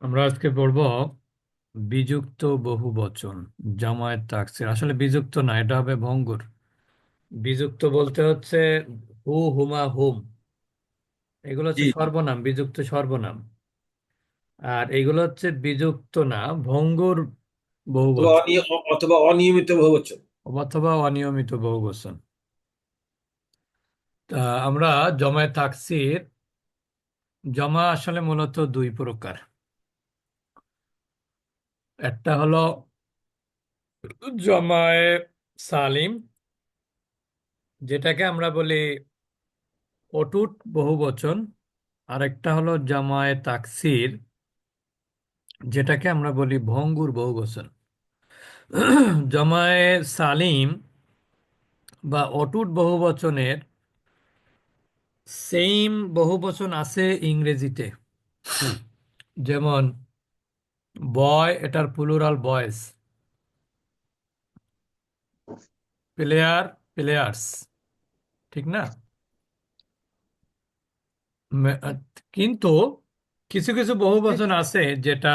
আমরা আজকে পড়ব বিযুক্ত বহু বচন জামায়াত তাকসির। আসলে বিযুক্ত না এটা হবে ভঙ্গুর। বিযুক্ত বলতে হচ্ছে হু হুমা হুম। এগুলো হচ্ছে সর্বনাম বিযুক্ত সর্বনাম। আর এগুলো হচ্ছে বিযুক্ত না ভঙ্গুর বহু অথবা বচন। অথবা অনিয়মিত বহুবচন অথবা অনিয়মিত বহু বচন। তা আমরা জমায়েত তাকসির জমা আসলে মূলত দুই প্রকার। একটা হলো জমায়ে সালিম, যেটাকে আমরা বলি অটুট বহুবচন। আরেকটা হলো জামায়ে তাকসির, যেটাকে আমরা বলি ভঙ্গুর বহুবচন। জামায়ে সালিম বা অটুট বহুবচনের সেম বহুবচন আছে ইংরেজিতে। যেমন বয় এটার প্লুরাল বয়েজ প্লেয়ার প্লেয়ার্স ঠিক না? কিন্তু কিছু কিছু বহুবচন আছে যেটা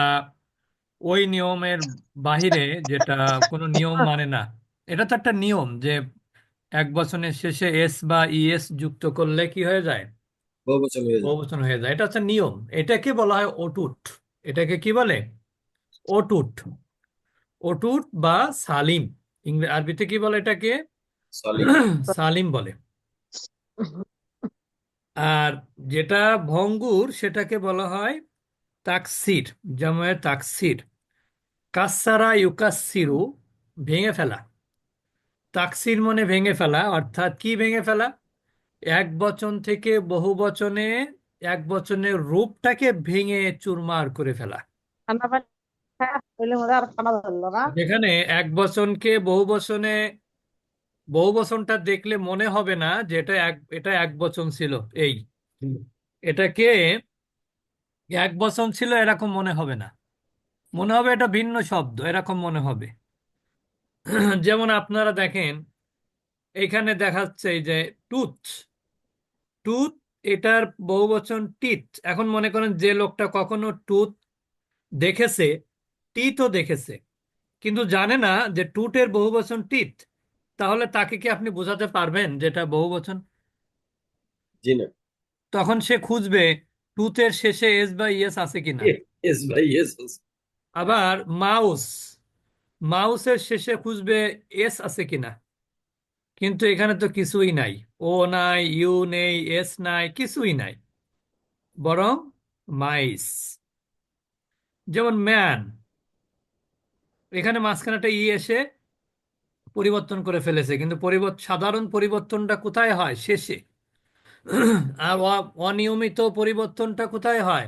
ওই নিয়মের বাহিরে যেটা কোনো নিয়ম মানে না। এটা তো একটা নিয়ম যে এক বচনের শেষে এস বা ইএস যুক্ত করলে কি হয়ে যায়? বহুবচন হয়ে যায়। বহুবচন হয়ে যায়। এটা হচ্ছে নিয়ম। এটাকে বলা হয় অটুট। এটাকে কি বলে? অটুট। অটুট বা সালিম। ইংরেজি আরবিতে কি বলে এটাকে? সলিড সালিম বলে। আর যেটা ভঙ্গুর সেটাকে বলা হয় তাকসির। জামায় তাকসির। কাসারা ইউকাসিরু ভেঙে ফেলা। তাকসির মনে ভেঙে ফেলা, অর্থাৎ কি ভেঙে ফেলা? এক বচন থেকে বহু বচনে, এক বচনের রূপটাকে ভেঙে চুরমার করে ফেলা। যেখানে এক বচনকে বহু বচনে, বহু বচনটা দেখলে মনে হবে না যে এটা এক এটা এক বচন ছিল, এই। এটাকে এক বচন ছিল, এরকম মনে হবে না। মনে হবে এটা ভিন্ন শব্দ, এরকম মনে হবে। যেমন আপনারা দেখেন এখানে দেখাচ্ছে এই যে টুথ টুথ এটার বহুবচন টিথ এখন মনে করেন যে লোকটা কখনো টুথ দেখেছে টিথও দেখেছে কিন্তু জানে না যে টুটের বহুবচন টিথ তাহলে তাকে কি আপনি বোঝাতে পারবেন যেটা বহুবচন? জি না। তখন সে খুঁজবে টুথের শেষে এস বা ইয়েস আছে কিনা। এস ভাই এস আবার মাউস মাউসের শেষে খুঁজবে এস আছে কিনা। কিন্তু এখানে তো কিছুই নাই। ও নাই ইউ নেই এস নাই কিছুই নাই। বরং মাইস। যেমন ম্যান। এখানে মাঝখানে একটা ই এসে পরিবর্তন করে ফেলেছে। কিন্তু পরিবর্তন সাধারণ পরিবর্তনটা কোথায় হয়? শেষে। আর অনিয়মিত পরিবর্তনটা কোথায় হয়?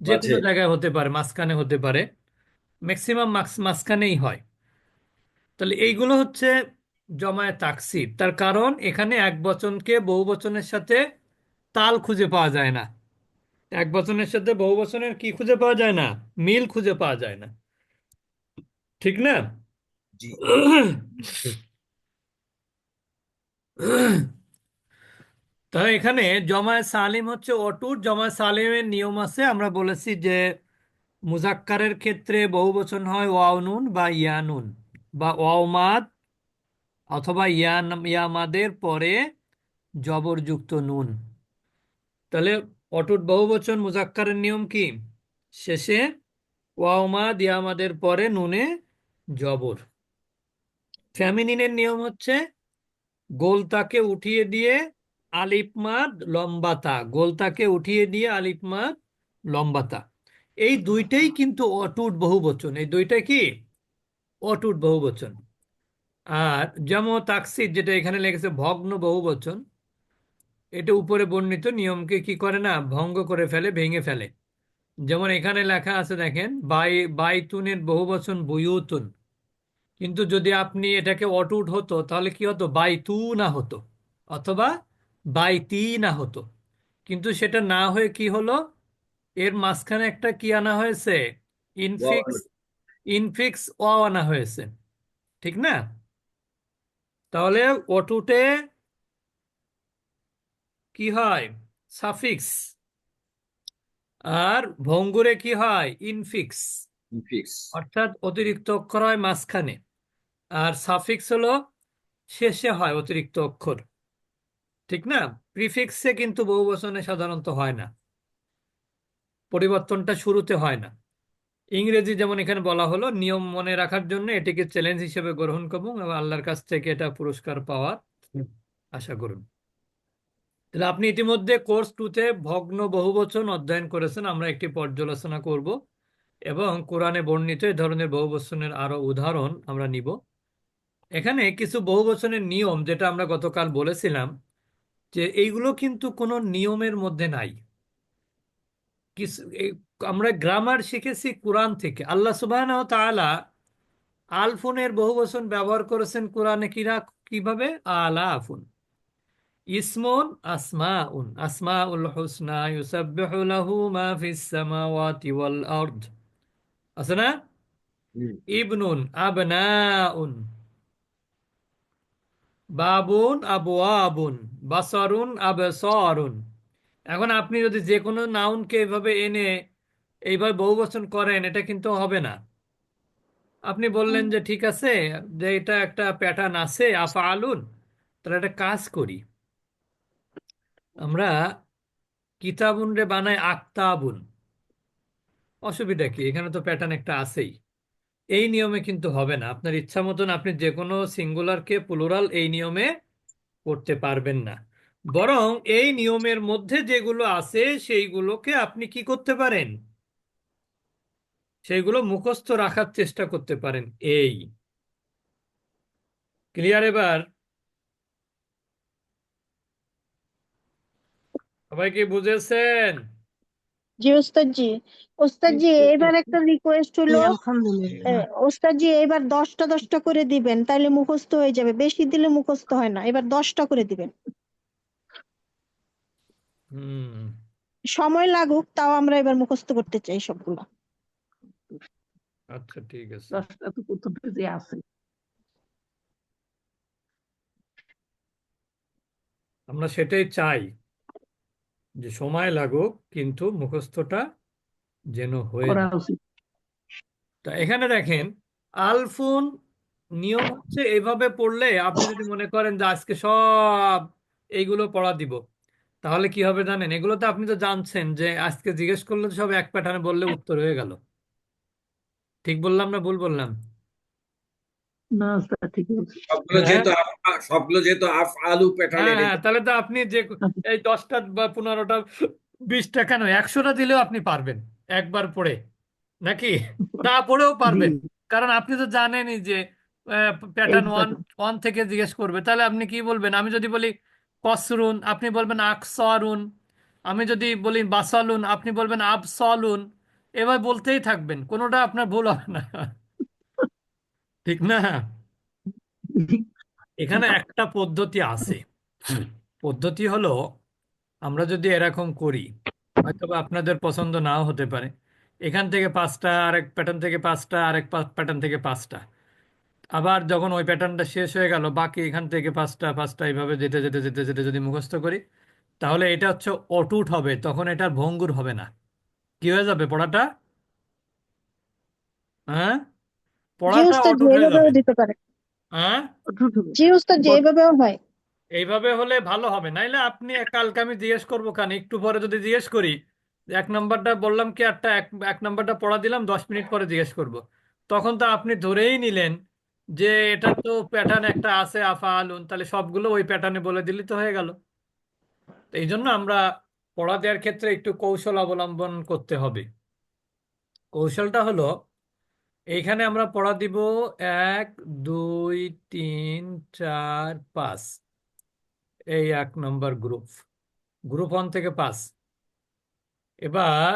যে কোনো জায়গায় হতে পারে মাঝখানে হতে পারে। ম্যাক্সিমাম মাঝখানেই হয়। তাহলে এইগুলো হচ্ছে জমায়ে তাকসির। তার কারণ এখানে এক বচনকে বহু বচনের সাথে তাল খুঁজে পাওয়া যায় না। এক বচনের সাথে বহু বচনের কি খুঁজে পাওয়া যায় না? মিল খুঁজে পাওয়া যায় না। ঠিক না? তাহলে এখানে জমায়ে সালিম হচ্ছে অটুট। জমায়ে সালিমের নিয়ম আছে। আমরা বলেছি যে মুজাক্কারের ক্ষেত্রে বহুবচন হয় ওয়াউনুন বা ইয়ানুন বা ওয়াউমাদ অথবা ইয়ান ইয়ামাদের পরে জবরযুক্ত নুন। তাহলে অটুট বহুবচন মুজাক্কারের নিয়ম কি? শেষে ওয়াউমাদ ইয়ামাদের পরে নুনে জবর। ফ্যামিনিনের নিয়ম হচ্ছে গোলতাকে উঠিয়ে দিয়ে আলিফমাদ লম্বাতা গোলতাকে উঠিয়ে দিয়ে আলিফমাদ লম্বাতা এই দুইটাই কিন্তু অটুট বহুবচন। এই দুইটা কি? অটুট বহুবচন। আর যেমন তাকসির যেটা এখানে লেগেছে ভগ্ন বহুবচন, এটা উপরে বর্ণিত নিয়মকে কি করে না? ভঙ্গ করে ফেলে, ভেঙে ফেলে। যেমন এখানে লেখা আছে, দেখেন, বাই, বাইতুনের বহুবচন বুয়ুতুন। কিন্তু যদি আপনি এটাকে অটুট হতো, তাহলে কি হতো? বাইতু না হতো। অথবা বাইতি না হতো। কিন্তু সেটা না হয়ে কি হলো? এর মাঝখানে একটা কি আনা হয়েছে? ইনফিক্স ইনফিক্স অ আনা হয়েছে। ঠিক না? তাহলে অটুটে কি হয়? সাফিক্স আর ভঙ্গুরে কি হয়? ইনফিক্স. অর্থাৎ অতিরিক্ত অক্ষর হয় মাঝখানে। আর সাফিক্স হলো শেষে হয় অতিরিক্ত অক্ষর। ঠিক না? প্রিফিক্সে কিন্তু বহু বচনে সাধারণত হয় না। পরিবর্তনটা শুরুতে হয় না। ইংরেজি যেমন এখানে বলা হলো নিয়ম মনে রাখার জন্য এটিকে চ্যালেঞ্জ হিসেবে গ্রহণ করুন এবং আল্লাহর কাছ থেকে এটা পুরস্কার পাওয়ার আশা করুন। তাহলে আপনি ইতিমধ্যে কোর্স টুতে ভগ্ন বহুবচন অধ্যয়ন করেছেন আমরা একটি পর্যালোচনা করব এবং কোরআনে বর্ণিত এই ধরনের বহুবচনের আরও উদাহরণ আমরা নিব। এখানে কিছু বহুবচনের নিয়ম যেটা আমরা গতকাল বলেছিলাম যে এইগুলো কিন্তু কোনো নিয়মের মধ্যে নাই। কিছু আমরা গ্রামার শিখেছি কোরআন থেকে। আল্লাহ সুবহানাহু ওয়া তাআলা আলফুনের বহুবচন ব্যবহার করেছেন কোরআনে কিরা কীভাবে? আলা আফুন। ইসমুন আসমাউন। আসমাউল হুসনা ইউসাব্বিহু লাহু মা ফিস সামাওয়াতি ওয়াল আরদ। আছে না? ইবনুন আবনাউন। বাবুন আবওয়াবুন। বাসারুন আবসারুন। এখন আপনি যদি যে কোনো নাউনকে এভাবে এনে এইভাবে বহুবচন করেন, এটা কিন্তু হবে না। আপনি বললেন যে, ঠিক আছে, যে এটা একটা প্যাটার্ন আছে আফা আলুন তাহলে একটা কাজ করি। আমরা কিতাবুন রে বানাই আক্তাবুন। অসুবিধা কি? এখানে তো প্যাটার্ন একটা আছেই। এই নিয়মে কিন্তু হবে না। আপনার ইচ্ছা মতন আপনি যে কোনো সিঙ্গুলারকে প্লুরাল এই নিয়মে করতে পারবেন না। বরং এই নিয়মের মধ্যে যেগুলো আছে সেইগুলোকে আপনি কি করতে পারেন? সেইগুলো মুখস্থ রাখার চেষ্টা করতে পারেন। এই। ক্লিয়ার এবার? সবাই কি বুঝেছেন? জি ওস্তাদ জি ওস্তাদ জি এবার একটা রিকোয়েস্ট হলো আলহামদুলিল্লাহ। এ, ওস্তাদ জি এবার দশটা দশটা করে দিবেন তাইলে মুখস্থ হয়ে যাবে। বেশি দিলে মুখস্থ হয় না এবার দশটা করে দিবেন। হুম। সময় লাগুক তাও আমরা এবার মুখস্থ করতে চাই সবগুলো। আচ্ছা ঠিক আছে। দশটা তো প্রথম পেজে আছে। আমরা সেটাই চাই যে সময় লাগুক কিন্তু মুখস্থটা যেন হয়ে তা এখানে দেখেন আলফুন নিয়ম হচ্ছে এইভাবে পড়লে আপনি যদি মনে করেন যে আজকে সব এইগুলো পড়া দিব তাহলে কি হবে জানেন? এগুলো তো আপনি তো জানছেন যে আজকে জিজ্ঞেস করলে সব এক প্যাটার্নে বললে উত্তর হয়ে গেল। ঠিক বললাম না ভুল বললাম? না স্যার ঠিক সবগুলো হ্যাঁ। যেহেতু সবগুলো যেহেতু আফ হ্যাঁ প্যাটার্নের হ্যাঁ তাহলে তো আপনি যে এই দশটা বা পনেরোটা বিশটা কেন? একশোটা দিলেও আপনি পারবেন একবার পড়ে নাকি? তা পড়েও পারবেন। কারণ আপনি তো জানেনই যে প্যাটার্ন ওয়ান ওয়ান থেকে জিজ্ঞেস করবে। তাহলে আপনি কি বলবেন? আমি যদি বলি কসরুন, আপনি বলবেন আকসরুন, আমি যদি বলি বাসালুন, আপনি বলবেন আবসলুন এবার বলতেই থাকবেন, কোনোটা আপনার ভুল হবে না। ঠিক না? এখানে একটা পদ্ধতি আছে। পদ্ধতি হলো, আমরা যদি এরকম করি হয়তো আপনাদের পছন্দ নাও হতে পারে। এখান থেকে পাঁচটা, আরেক প্যাটার্ন থেকে পাঁচটা, আরেক প্যাটার্ন থেকে পাঁচটা। আবার যখন ওই প্যাটার্নটা শেষ হয়ে গেল বাকি এখান থেকে পাঁচটা পাঁচটা এইভাবে যেতে যেতে যেতে যেতে যদি মুখস্থ করি তাহলে এটা হচ্ছে অটুট হবে তখন এটা ভঙ্গুর হবে না। কি হয়ে যাবে পড়াটা? হ্যাঁ? পড়াটা অটুট হয়ে যাবে। দিতে পারে। হ্যাঁ? অটুট হবে। জি ওস্তাদ জি বট- হয়। এইভাবে হলে ভালো হবে। নাইলে আপনি কালকে আমি জিজ্ঞেস করব কেন একটু পরে যদি জিজ্ঞেস করি এক নাম্বারটা বললাম কি একটা এক এক নাম্বারটা পড়া দিলাম দশ মিনিট পরে জিজ্ঞেস করব। তখন তো আপনি ধরেই নিলেন যে এটা তো প্যাটার্ন একটা আছে, আফা, আলুন, তাহলে সবগুলো ওই প্যাটার্নে বলে দিলে তো হয়ে গেল। তো এই জন্য আমরা পড়া দেওয়ার ক্ষেত্রে একটু কৌশল অবলম্বন করতে হবে। কৌশলটা হলো, এইখানে আমরা পড়া দিব এক, দুই, তিন, চার, পাঁচ। এই এক নম্বর গ্রুপ গ্রুপ ওয়ান থেকে পাস এবার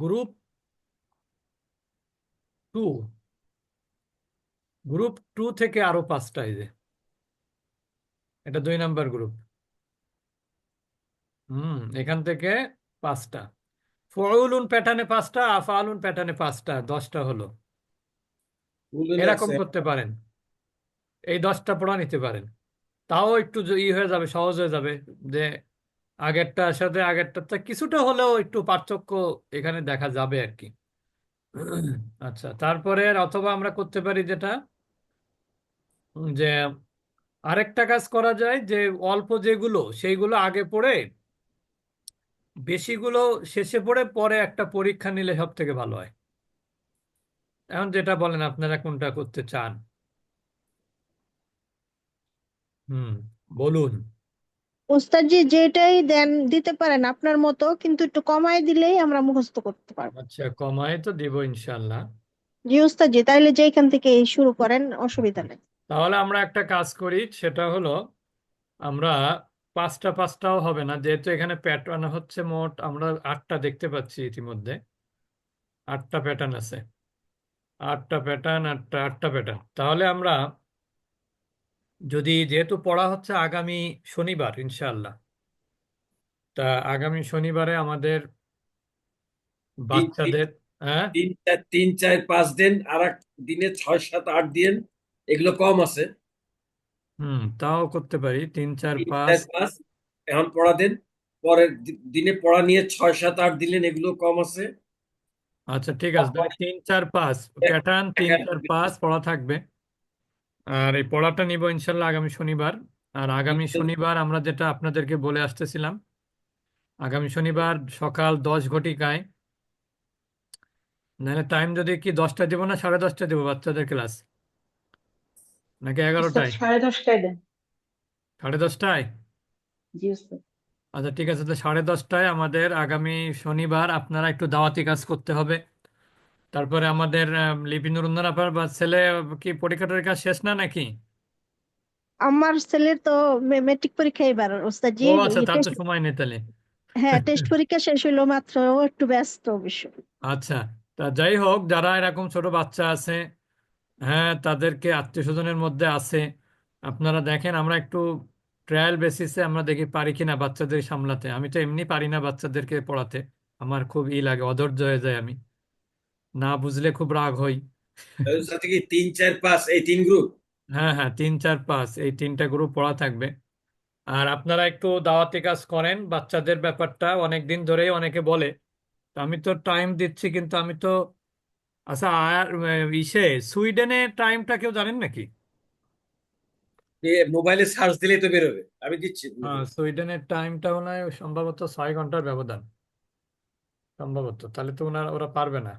গ্রুপ টু গ্রুপ টু থেকে আরও পাঁচটা এই যে। এটা দুই নাম্বার গ্রুপ। হুম এখান থেকে পাঁচটা। ফউলুন প্যাটার্নে পাঁচটা আফআলুন প্যাটার্নে পাঁচটা দশটা হলো। এরকম করতে পারেন। এই দশটা পড়া নিতে পারেন। তাও একটু ই হয়ে যাবে সহজ হয়ে যাবে যে আগেরটার সাথে আগেরটাতে কিছুটা হলেও একটু পার্থক্য এখানে দেখা যাবে আর কি। আচ্ছা তারপরে অথবা আমরা করতে পারি যেটা, যে আরেকটা কাজ করা যায় যে অল্প যেগুলো, সেইগুলো আগে পড়ে, বেশিগুলো শেষে পড়ে পরে একটা পরীক্ষা নিলে সব থেকে ভালো হয়। এখন যেটা বলেন আপনারা কোনটা করতে চান? হুম, বলুন। ওস্তাদজি যেটাই দেন দিতে পারেন আপনার মতো কিন্তু একটু কমায় দিলেই আমরা মুখস্থ করতে পারব। আচ্ছা কমায় তো দিব ইনশাল্লাহ জি ওস্তাদজি তাইলে যেখান থেকে শুরু করেন অসুবিধা নেই। তাহলে আমরা একটা কাজ করি সেটা হলো আমরা পাঁচটা পাঁচটাও হবে না যেহেতু এখানে প্যাটার্ন হচ্ছে মোট আমরা আটটা দেখতে পাচ্ছি ইতিমধ্যে। আটটা প্যাটার্ন আছে। আটটা প্যাটার্ন আটটা আটটা প্যাটার্ন তাহলে আমরা যদি যেহেতু পড়া হচ্ছে আগামী শনিবার ইনশাআল্লাহ। তা আগামী শনিবারে আমাদের বাচ্চাদের হ্যাঁ? তিন চার তিন চার পাঁচ দিন আর এক দিনে ছয় সাত আট দিন এগুলো কম আছে। হুম তাও করতে পারি। তিন চার তিন পাঁচ চার পাঁচ। এখন পড়া দেন। পরের দি- দিনে পড়া নিয়ে ছয় সাত আট দিলেন এগুলো কম আছে। আচ্ছা ঠিক আছে। তাহলে তিন চার পাঁচ। প্যাটার্ন তিন চার পাঁচ পড়া থাকবে। আর এই পড়াটা নিব ইনশাল্লাহ আগামী শনিবার। আর আগামী শনিবার আমরা যেটা আপনাদেরকে বলে আসতেছিলাম আগামী শনিবার সকাল দশ ঘটিকায়। নাহলে টাইম যদি কি দশটা দেবো না সাড়ে দশটা দেবো বাচ্চাদের ক্লাস? নাকি এগারোটায়? সাড়ে দশটায় দেন। সাড়ে দশটায়? আচ্ছা ঠিক আছে তো সাড়ে দশটায় আমাদের আগামী শনিবার আপনারা একটু দাওয়াতি কাজ করতে হবে। তারপরে আমাদের আহ, লিপি আপার বা ছেলে কি পরীক্ষা টরীক্ষা শেষ না নাকি? আমার ছেলের তো মেট্রিক পরীক্ষা এবার ওস্তাদজি। ও আচ্ছা তার তো সময় নেই তাহলে। হ্যাঁ টেস্ট পরীক্ষা শেষ হইল মাত্র ও একটু ব্যস্ত অবশ্য। আচ্ছা তা যাই হোক যারা এরকম ছোট বাচ্চা আছে হ্যাঁ তাদেরকে আত্মীয় স্বজনের মধ্যে আছে আপনারা দেখেন আমরা একটু ট্রায়াল বেসিসে আমরা দেখি পারি কিনা বাচ্চাদের সামলাতে। আমি তো এমনি পারি না বাচ্চাদেরকে পড়াতে। আমার খুব ই লাগে অধৈর্য হয়ে যায় আমি। না বুঝলে খুব রাগ হই সাথে কি তিন চার পাঁচ এই তিন গ্রুপ হ্যাঁ হ্যাঁ তিন চার পাঁচ এই তিনটা গ্রুপ পড়া থাকবে। আর আপনারা একটু দাওয়াতি কাজ করেন বাচ্চাদের ব্যাপারটা অনেক দিন ধরেই অনেকে বলে। তো আমি তো টাইম দিচ্ছি কিন্তু আমি তো আচ্ছা আর ইসে সুইডেনে টাইমটা কেউ জানেন নাকি? মোবাইলে সার্চ দিলেই তো বেরোবে। আমি দিচ্ছি। আহ, সুইডেনের টাইমটা মনে হয় সম্ভবত ছয় ঘণ্টার ব্যবধান। সম্ভবত তাহলে তো ওনারা ওরা পারবে না।